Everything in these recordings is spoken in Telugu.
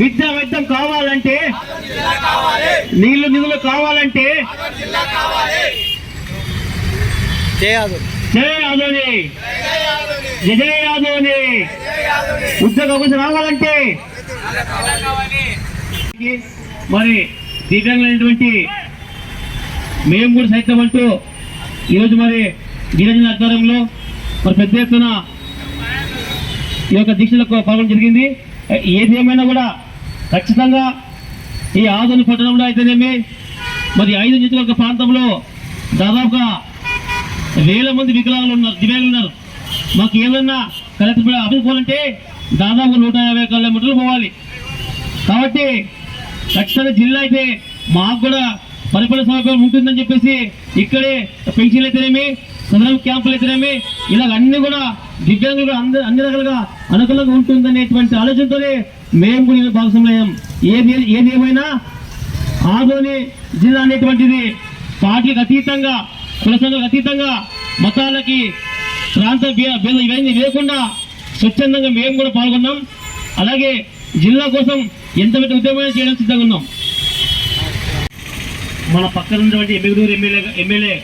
విద్యా వైద్యం కావాలంటే నీళ్ళు నిధులు కావాలంటే చేయదు జయ యాదవ్ని. విజయ యాదవ్ని. ఉద్యోగ అవకాశం రావాలంటే మరి దివ్యాంగులైనటువంటి మేము కూడా సైతం అంటూ ఈరోజు మరి గిరిజన ఆధ్వర్యంలో మరి పెద్ద ఎత్తున ఈ యొక్క దీక్షలకు పాల్గొనడం జరిగింది. ఏది ఏమైనా కూడా ఖచ్చితంగా ఈ ఆదోని పట్టణంలో అయితేనేమి మరి ఐదు నియోజకవర్గ ప్రాంతంలో దాదాపుగా వేల మంది వికలాంగులు ఉన్నారు దివ్యాంగులు ఉన్నారు. మాకు ఏదన్నా కలెక్టర్ కూడా పోవాలంటే దాదాపు నూట యాభై కిలోమీటర్లు పోవాలి. కాబట్టి ఖచ్చితంగా జిల్లా అయితే మాకు కూడా పరిపాలన సౌకర్యం ఉంటుందని చెప్పేసి ఇక్కడే పెన్షన్లు అయితేనేమి సదరం క్యాంపులు అయితేనేమి ఇలాగన్నీ కూడా దివ్యాంగులు అందరూ అన్ని రకాలుగా అనుకూలంగా ఉంటుందనేటువంటి ఆలోచనతోనే మేము కూడా భాగస్వామ్యం ఏది ఏది ఏమైనా ఆదోని జిల్లా అనేటువంటిది పార్టీకి అతీతంగా కుల సంఘాలకు అతీతంగా మతాలకి ప్రాంత భేదం ఇవన్నీ లేకుండా స్వచ్ఛందంగా మేము కూడా పాల్గొన్నాం. అలాగే జిల్లా కోసం ఎంత పెద్ద ఉద్యమం చేయడం సిద్ధంగా ఉన్నాం. మన పక్కన ఉన్నటువంటి ఎమ్మెగూరు ఎమ్మెల్యే ఎమ్మెల్యే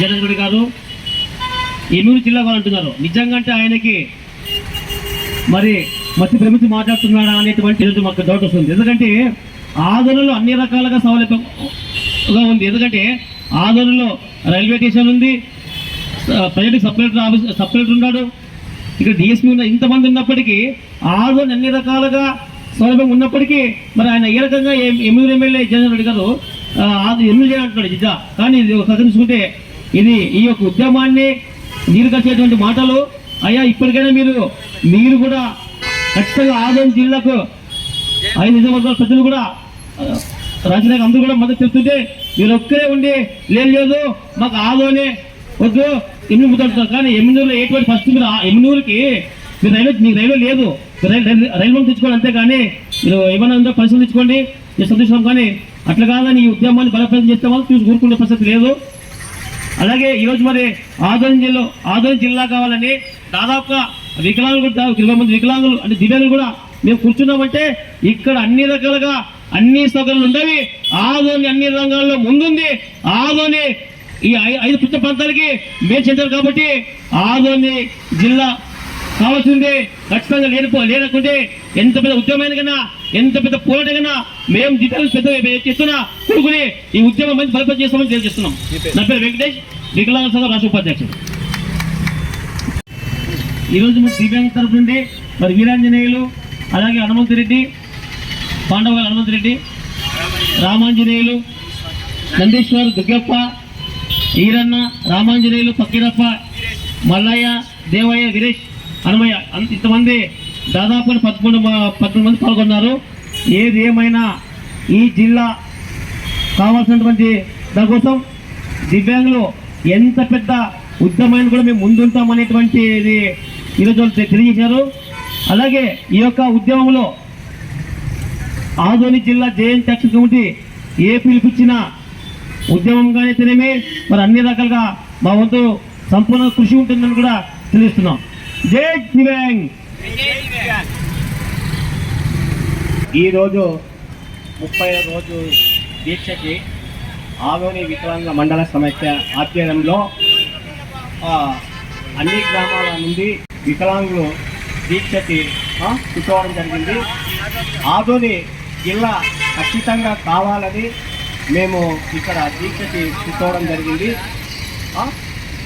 జగన్ గారు ఎన్నూరు జిల్లా వాళ్ళు అంటున్నారు. నిజంగా అంటే ఆయనకి మరి మతి ప్రమితి మాట్లాడుతున్నాడా అనేటువంటి ఈరోజు మాకు డౌట్ వస్తుంది. ఎందుకంటే ఆదోళనలో అన్ని రకాలుగా సౌలభ్యంగా ఉంది. ఎందుకంటే ఆదోళనలో రైల్వే స్టేషన్ ఉంది. ప్రజలకు సపరేటర్ ఆఫీస్ సపరేటర్ ఉన్నాడు. ఇక్కడ డిఎస్పీ ఉన్న ఇంతమంది ఉన్నప్పటికీ ఆదోళన అన్ని రకాలుగా సౌలభ్యం ఉన్నప్పటికీ మరి ఆయన ఏ రకంగా M- MLA MLA Jagan Reddy గారు ఎమ్మెల్యే అంటున్నాడు జిజా కానీ ఇది ఒక చూసుకుంటే ఇది ఈ యొక్క ఉద్యమాన్ని మీరు కట్టేటువంటి మాటలు అయ్యా ఇప్పటికైనా మీరు మీరు కూడా ఖచ్చితంగా ఆదోళన జిల్లాకు ఐదు నిజవర్గాల ప్రజలు కూడా ఆ, రాజధాని అందరూ కూడా మద్దతు చెప్తుంటే మీరు ఒక్కరే ఉండి లేదు లేదు మాకు ఆదోనే వద్దు ఎన్ని ముద్దాడుతున్నారు కానీ ఎమ్మినూరులో ఎటువంటి ఫస్ట్ మీరు ఆ ఎమ్మినూరుకి మీరు రైల్వే మీకు రైల్వే లేదు. రైల్వే తెచ్చుకోండి అంతే కానీ మీరు ఏమైనా ఉందో పరిశీలించుకోండి. సంతోషం కానీ అట్లా కాదని ఈ ఉద్యమాన్ని బలప్రదం చేస్తే వాళ్ళు చూసి ఊరుకునే పరిస్థితి లేదు. అలాగే ఈరోజు మరి ఆదోని జిల్లా ఆదోని జిల్లా కావాలని దాదాపుగా వికలాంగులు కూడా ఇరవై మంది వికలాంగులు అంటే దివ్యాంగులు కూడా మేము కూర్చున్నామంటే ఇక్కడ అన్ని రకాలుగా అన్ని సౌకర్యాలు ఉండవి. ఆదోని అన్ని రంగాల్లో ముందుంది. ఆదోని ఈ ఐ- ఐదు పుట్ట ప్రాంతాలకి మేము చెందారు కాబట్టి ఆదోని జిల్లా కావాల్సింది. ఖచ్చితంగా లేనిపో లేనకుంటే ఎంత పెద్ద ఉద్యమైన కన్నా ఎంత పెద్ద పోరాటం కన్నా మేము దివ్యాంగులు పెద్ద చేస్తున్నా కొడుకుని ఈ ఉద్యమం మంచి బలపరి చేస్తామని తెలియజేస్తున్నాం. నా పేరు వెంకటేష్ వికలాంగ సంఘం రాష్ట్ర ఉపాధ్యక్షుడు. ఈరోజు మన దివ్యాంగ తరపు నుండి మరి వీరాంజనేయులు అలాగే హనుమంతరెడ్డి పాండవ హనుమంతరెడ్డి రామాంజనేయులు నందీశ్వర్ దుర్గప్ప ఈరన్న రామాంజనేయులు పక్కీరప్ప మల్లయ్య దేవయ్య వీరేష్ హనుమయ్య ఇంతమంది దాదాపు పదకొండు పదకొండు మంది పాల్గొన్నారు. ఏది ఏమైనా ఈ జిల్లా కావాల్సినటువంటి దానికోసం దివ్యాంగులు ఎంత పెద్ద ఉద్యమైన కూడా మేము ముందుంటాం ఈరోజు తెలియజేశారు. అలాగే ఈ యొక్క ఉద్యమంలో ఆదోని జిల్లా జేఎన్ యాక్షన్ కమిటీ ఏ పిలుపుచ్చిన ఉద్యమంగా అయితేనేమి మరి అన్ని రకాలుగా మా వంతు సంపూర్ణ కృషి ఉంటుందని కూడా తెలుస్తున్నాం జై దివ్యాంగ్! ఈరోజు ముప్పై రోజు దీక్షకి ఆదోని వికలాంగ మండల సమస్య ఆధ్వర్యంలో అన్ని గ్రామాల నుండి వికలాంగులు దీక్షకి చుట్టుకోవడం జరిగింది. ఆదోని జిల్లా ఖచ్చితంగా కావాలని మేము ఇక్కడ దీక్షకి చుట్టుకోవడం జరిగింది.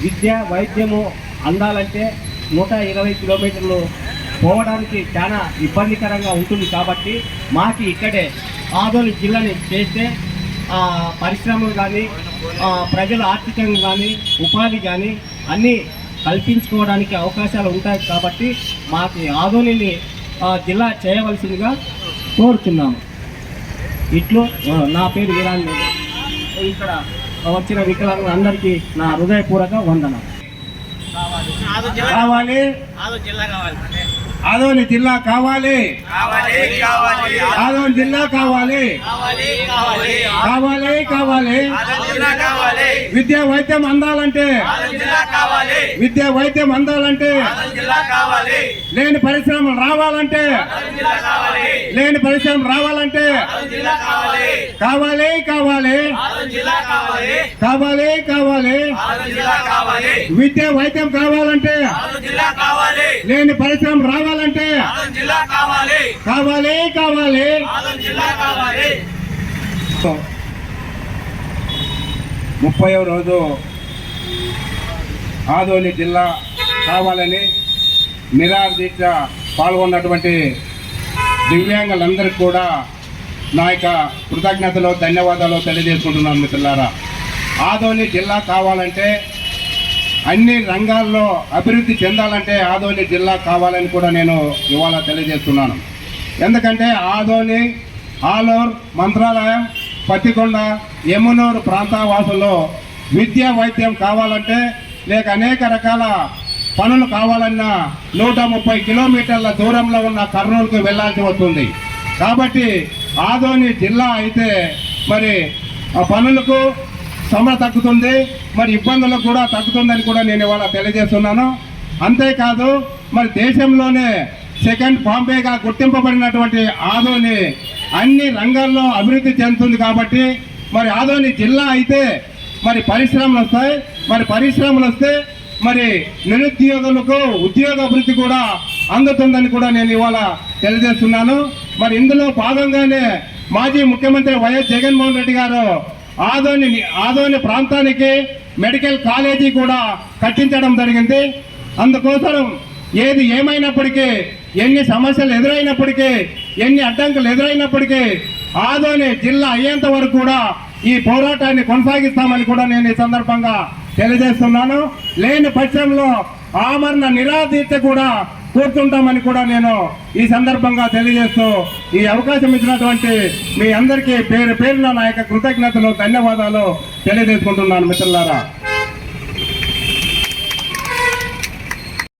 విద్య వైద్యము అందాలంటే నూట ఇరవై కిలోమీటర్లు పోవడానికి చాలా ఇబ్బందికరంగా ఉంటుంది కాబట్టి మాకు ఇక్కడే ఆదోని జిల్లాని చేస్తే ఆ, పరిశ్రమలు కానీ ప్రజలు ఆర్థికంగా కానీ ఉపాధి కానీ అన్నీ కల్పించుకోవడానికి అవకాశాలు ఉంటాయి కాబట్టి మాకు ఆదోనిని ఆ, జిల్లా చేయవలసిందిగా కోరుతున్నాము ఇట్లు నా పేరు వీరాంజలి ఇక్కడ వచ్చిన వికలాంగులందరికీ నా హృదయపూర్వక వందనం కావాలి. జిల్లా కావాలి. ఆదోని జిల్లా కావాలి కావాలి కావాలి కావాలి కావాలి ఆదోని జిల్లా కావాలి విద్యా వైద్యం అందాలంటే ఆదోని జిల్లా విద్యా వైద్యం అందాలంటే ఆదోని జిల్లా లేని పరిశ్రమలు రావాలంటే ఆదోని జిల్లా లేని పరిశ్రమలు రావాలంటే ఆదోని జిల్లా కావాలి కావాలి కావాలి ఆదోని జిల్లా కావాలి ఆదోని జిల్లా విద్యా వైద్యం కావాలంటే ఆదోని జిల్లా కావాలి లేని పరిశ్రమ రావాలంటే జిల్లా కావాలి. కావాలి ముప్పై రోజు ఆదోని జిల్లా కావాలని నిరాహార దీక్ష పాల్గొన్నటువంటి దివ్యాంగులందరికీ కూడా నా యొక్క కృతజ్ఞతలు ధన్యవాదాలు తెలియజేసుకుంటున్నాను మిత్రులారా. ఆదోని జిల్లా కావాలంటే అన్ని రంగాల్లో అభివృద్ధి చెందాలంటే ఆదోని జిల్లా కావాలని కూడా నేను ఇవాళ తెలియజేస్తున్నాను. ఎందుకంటే ఆదోని ఆలూర్ మంత్రాలయం పత్తికొండ యమునూరు ప్రాంతవాసుల్లో విద్యా వైద్యం కావాలంటే లేక అనేక రకాల పనులు కావాలన్నా నూట ముప్పై కిలోమీటర్ల దూరంలో ఉన్న కర్నూలుకు వెళ్ళాల్సి వస్తుంది. కాబట్టి ఆదోని జిల్లా అయితే మరి ఆ పనులకు శ్రమ తగ్గుతుంది మరి ఇబ్బందులకు కూడా తగ్గుతుందని కూడా నేను ఇవాళ తెలియజేస్తున్నాను. అంతేకాదు మరి దేశంలోనే సెకండ్ బాంబేగా గుర్తింపబడినటువంటి ఆదోని అన్ని రంగాల్లో అభివృద్ధి చెందుతుంది కాబట్టి మరి ఆదోని జిల్లా అయితే మరి పరిశ్రమలు వస్తాయి. మరి పరిశ్రమలు వస్తే మరి నిరుద్యోగులకు ఉద్యోగ అభివృద్ధి కూడా అందుతుందని కూడా నేను ఇవాళ తెలియజేస్తున్నాను. మరి ఇందులో భాగంగానే మాజీ ముఖ్యమంత్రి వైఎస్ జగన్మోహన్ రెడ్డి గారు ఆదోని ఆదోని ప్రాంతానికి మెడికల్ కాలేజీ కూడా కట్టించడం జరిగింది. అందుకోసం ఏది ఏమైనప్పటికీ ఎన్ని సమస్యలు ఎదురైనప్పటికీ ఎన్ని అడ్డంకులు ఎదురైనప్పటికీ ఆదోని జిల్లా అయ్యేంత వరకు కూడా ఈ పోరాటాన్ని కొనసాగిస్తామని కూడా నేను ఈ సందర్భంగా తెలియజేస్తున్నాను. లేని పక్షంలో ఆమరణ నిరాదీత కూడా కూర్చుంటామని కూడా నేను ఈ సందర్భంగా తెలియజేస్తూ ఈ అవకాశం ఇచ్చినటువంటి మీ అందరికీ పేరు పేరున నా యొక్క కృతజ్ఞతలు ధన్యవాదాలు తెలియజేసుకుంటున్నాను మిత్రులారా.